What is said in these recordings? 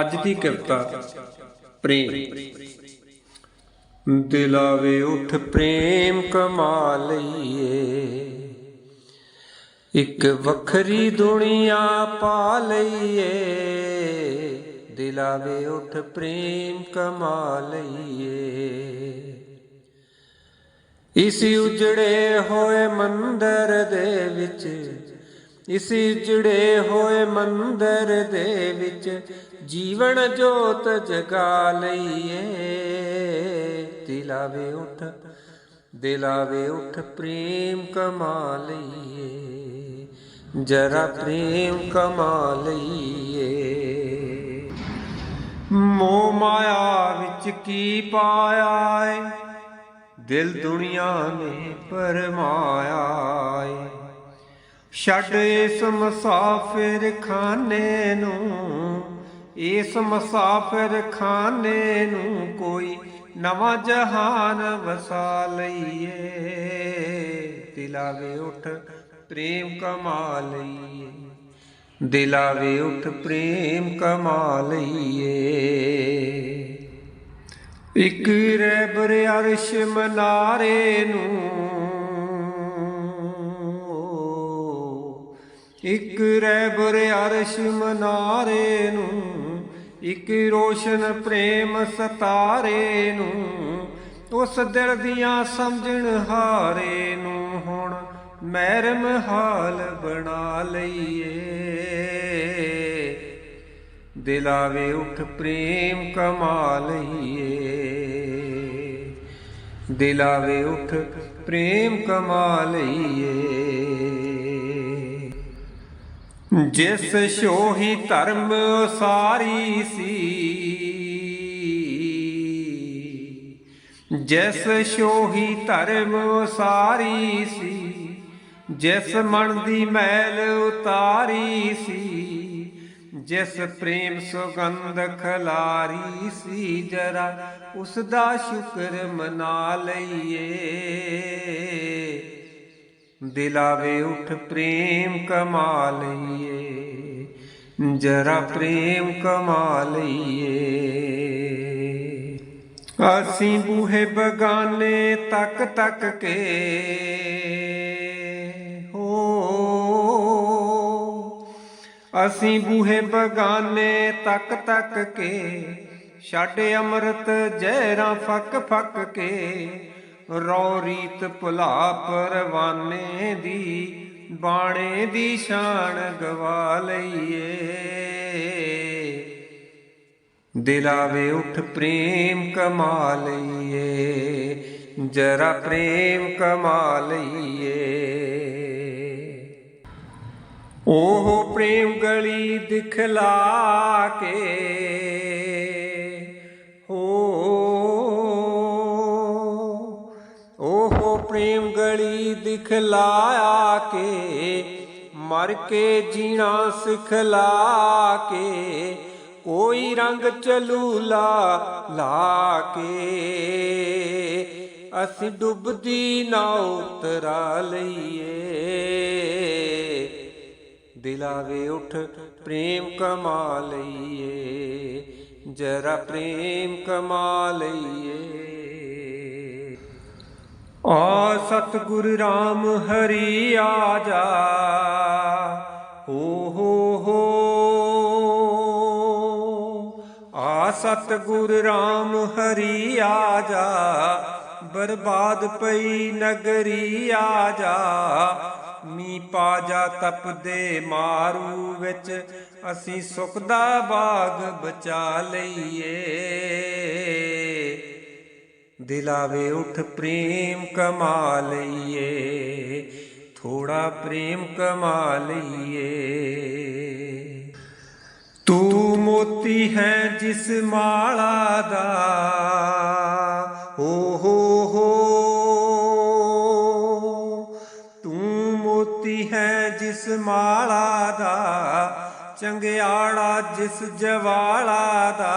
ਅੱਜ ਦੀ ਕਵਿਤਾ ਪ੍ਰੇਮ। ਦਿਲਾਵੇ ਉਠ ਪ੍ਰੇਮ ਕਮਾ ਲਈਏ। ਇੱਕ ਵੱਖਰੀ ਦੁਨੀਆ ਪਾ ਲਈਏ। ਦਿਲਾਵੇ ਉਠ ਪ੍ਰੇਮ ਕਮਾ ਲਈਏ। ਇਸ ਉਜੜੇ ਹੋਏ ਮੰਦਰ ਦੇ ਵਿੱਚ, ਇਸ ਉਜੜੇ ਹੋਏ ਮੰਦਰ ਦੇ ਵਿੱਚ ਜੀਵਨ ਜੋਤ ਜਗਾ ਲਈਏ। ਦਿਲਾਵੇ ਉਠ ਦਿਲਾਵੇ ਉਠ ਪ੍ਰੇਮ ਕਮਾ ਲਈਏ। ਜਰਾ ਪ੍ਰੇਮ ਕਮਾ ਲਈਏ। ਮੋਹ ਮਾਇਆ ਵਿੱਚ ਕੀ ਪਾਇਆ ਏ? ਦਿਲ ਦੁਨੀਆ ਨੇ ਪਰਮਾਇਆ ਏ। ਛੱਡ ਇਸ ਮੁਸਾਫਿਰ ਖਾਨੇ ਨੂੰ। ਇਸ ਮੁਸਾਫਿਰ ਖਾਨੇ ਨੂੰ ਕੋਈ ਨਵਾਂ ਜਹਾਨ ਵਸਾ ਲਈਏ। ਦਿਲਾਵੇ ਉਠ, ਪ੍ਰੇਮ ਕਮਾ ਲਈਏ। ਦਿਲਾਵੇ ਉਠ, ਪ੍ਰੇਮ ਕਮਾ ਲਈਏ। ਇਕ ਰੈਬਰ ਅਰਸ਼ ਮਨਾਰੇ ਨੂੰ। ਇਕ ਰੈਬਰ ਅਰਸ਼ ਮਨਾਰੇ ਨੂੰ। ਇਕ ਰੋਸ਼ਨ ਪ੍ਰੇਮ ਸਤਾਰੇ ਨੂੰ, ਉਸ ਦਿਲ ਦੀਆਂ ਸਮਝਣ ਹਾਰੇ ਨੂੰ ਹੁਣ ਮਹਿਰਮ ਹਾਲ ਬਣਾ ਲਈਏ। ਦਿਲਾਵੇ ਉਠ ਪ੍ਰੇਮ ਕਮਾ ਲਈਏ। ਦਿਲਾਵੇ ਉਠ ਪ੍ਰੇਮ ਕਮਾ ਲਈਏ। ਜਿਸ ਸ਼ੋਹੀ ਧਰਮ ਸਾਰੀ ਸੀ। ਜਿਸ ਸ਼ੋਹੀ ਧਰਮ ਸਾਰੀ ਸੀ। ਜਿਸ ਮਨ ਦੀ ਮੈਲ ਉਤਾਰੀ ਸੀ। ਜਿਸ ਪ੍ਰੇਮ ਸੁਗੰਧ ਖਲਾਰੀ ਸੀ। ਜਰਾ ਉਸ ਦਾ ਸ਼ੁਕਰ ਮਨਾ ਲਈਏ। ਦਿਲਾਵੇ ਉਠ ਪ੍ਰੇਮ ਕਮਾ ਲਈਏ ਜਰਾ ਪ੍ਰੇਮ ਕਮਾ ਲਈਏ ਅਸੀਂ ਬੂਹੇ ਬਗਾਨੇ ਤੱਕ ਤੱਕ ਕੇ, ਹੋ। ਅਸੀਂ ਬੂਹੇ ਬਗਾਨੇ ਤੱਕ ਤੱਕ ਕੇ, ਛੱਡ ਅੰਮ੍ਰਿਤ ਜ਼ਹਿਰਾਂ ਫੱਕ ਫੱਕ ਕੇ ਰੋ ਰੀਤ ਭੁਲਾ ਪਰਵਾਨੇ ਦੀ, ਬਾਣੇ ਦੀ ਸ਼ਾਨ ਗਵਾ ਲਈਏ। ਦਿਲਾਵੇ ਉਠ ਪ੍ਰੇਮ ਕਮਾ ਲਈਏ, ਜਰਾ ਪ੍ਰੇਮ ਕਮਾ ਲਈਏ। ਉਹ ਪ੍ਰੇਮ ਗਲੀ ਦਿਖਲਾ ਕੇ ਗਲੀ ਕੇ, ਮਰ ਕੇ ਜੀਣਾ ਸਿਖਲਾ ਕੇ, ਕੋਈ ਰੰਗ ਚਲੂਲਾ ਲਾ ਕੇ। ਅਸੀਂ ਡੁੱਬਦੀ ਨਾ ਉਤਰਾ ਲਈਏ। ਦਿਲਾਵੇ ਉਠ ਪ੍ਰੇਮ ਕਮਾ ਲਈਏ, ਜਰਾ ਪ੍ਰੇਮ ਕਮਾ ਲਈਏ। ਆ ਸਤਿਗੁਰ ਰਾਮ ਹਰੀ ਆ ਜਾ ਹੋ ਹੋ ਹੋ। ਆ ਸਤਿਗੁਰ ਰਾਮ ਹਰੀ ਆ ਜਾ ਬਰਬਾਦ ਪਈ ਨਗਰੀ ਆ ਜਾ ਮੀ ਪਾ ਜਾ ਤਪਦੇ ਮਾਰੂ ਵਿੱਚ ਅਸੀਂ ਸੁਖ ਦਾ ਬਾਗ ਬਚਾ ਲਈਏ। ਦਿਲਾਵੇ ਉਠ ਪ੍ਰੇਮ ਕਮਾ ਲਈਏ, ਥੋੜਾ ਪ੍ਰੇਮ ਕਮਾ ਲਈਏ। ਤੂੰ ਮੋਤੀ ਹੈ ਜਿਸ ਮਾਲਾ ਦਾ ਓ ਹੋ ਹੋ। ਤੂੰ ਮੋਤੀ ਹੈ ਜਿਸ ਮਾਲਾ ਦਾ, ਚੰਗਿਆੜਾ ਜਿਸ ਜਵਾਲਾ ਦਾ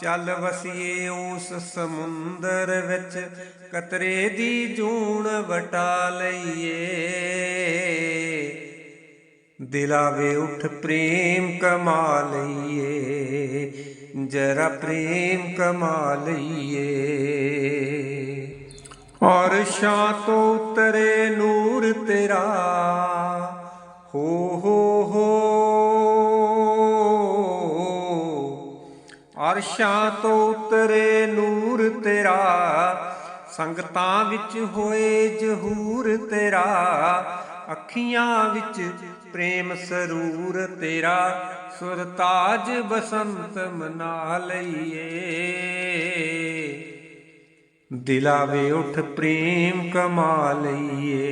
ਚੱਲ ਵਸੀਏ ਉਸ ਸਮੁੰਦਰ ਵਿੱਚ, ਕਤਰੇ ਦੀ ਜੂਣ ਵਟਾ ਲਈਏ। ਦਿਲਾਵੇ ਉਠ ਪ੍ਰੇਮ ਕਮਾ ਲਈਏ, ਜਰਾ ਪ੍ਰੇਮ ਕਮਾ ਲਈਏ। ਔਰ ਸ਼ਾਂ ਤੋਂ ਉਤਰੇ ਨੂਰ ਤੇਰਾ, ਹੋ ਹੋ ਹੋ ਅਰਸ਼ਾਂ ਤੋਂ ਉਤਰੇ ਨੂਰ ਤੇਰਾ, ਸੰਗਤਾਂ ਵਿੱਚ ਹੋਏ ਜਹੂਰ ਤੇਰਾ, ਅੱਖੀਆਂ ਵਿੱਚ ਪ੍ਰੇਮ ਸਰੂਰ ਤੇਰਾ, ਸੁਰਤਾਜ ਬਸੰਤ ਮਨਾ ਲਈਏ। ਦਿਲਾਵੇ ਉਠ ਪ੍ਰੇਮ ਕਮਾ ਲਈਏ,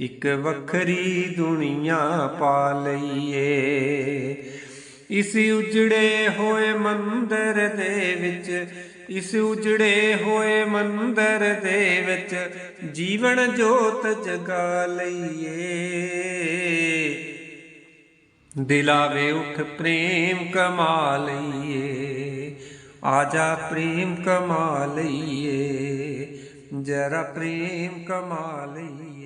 ਇੱਕ ਵੱਖਰੀ ਦੁਨੀਆ ਪਾ ਲਈਏ। ਇਸ ਉਜੜੇ ਹੋਏ ਮੰਦਰ ਦੇ ਵਿੱਚ, ਇਸ ਉਜੜੇ ਹੋਏ ਮੰਦਰ ਦੇ ਵਿੱਚ ਜੀਵਨ ਜੋਤ ਜਗਾ ਲਈਏ। ਦਿਲਾਵੇ ਉਠ ਪ੍ਰੇਮ ਕਮਾ ਲਈਏ, ਆਜਾ ਪ੍ਰੇਮ ਕਮਾ ਲਈਏ, ਜਰਾ ਪ੍ਰੇਮ ਕਮਾ ਲਈਏ।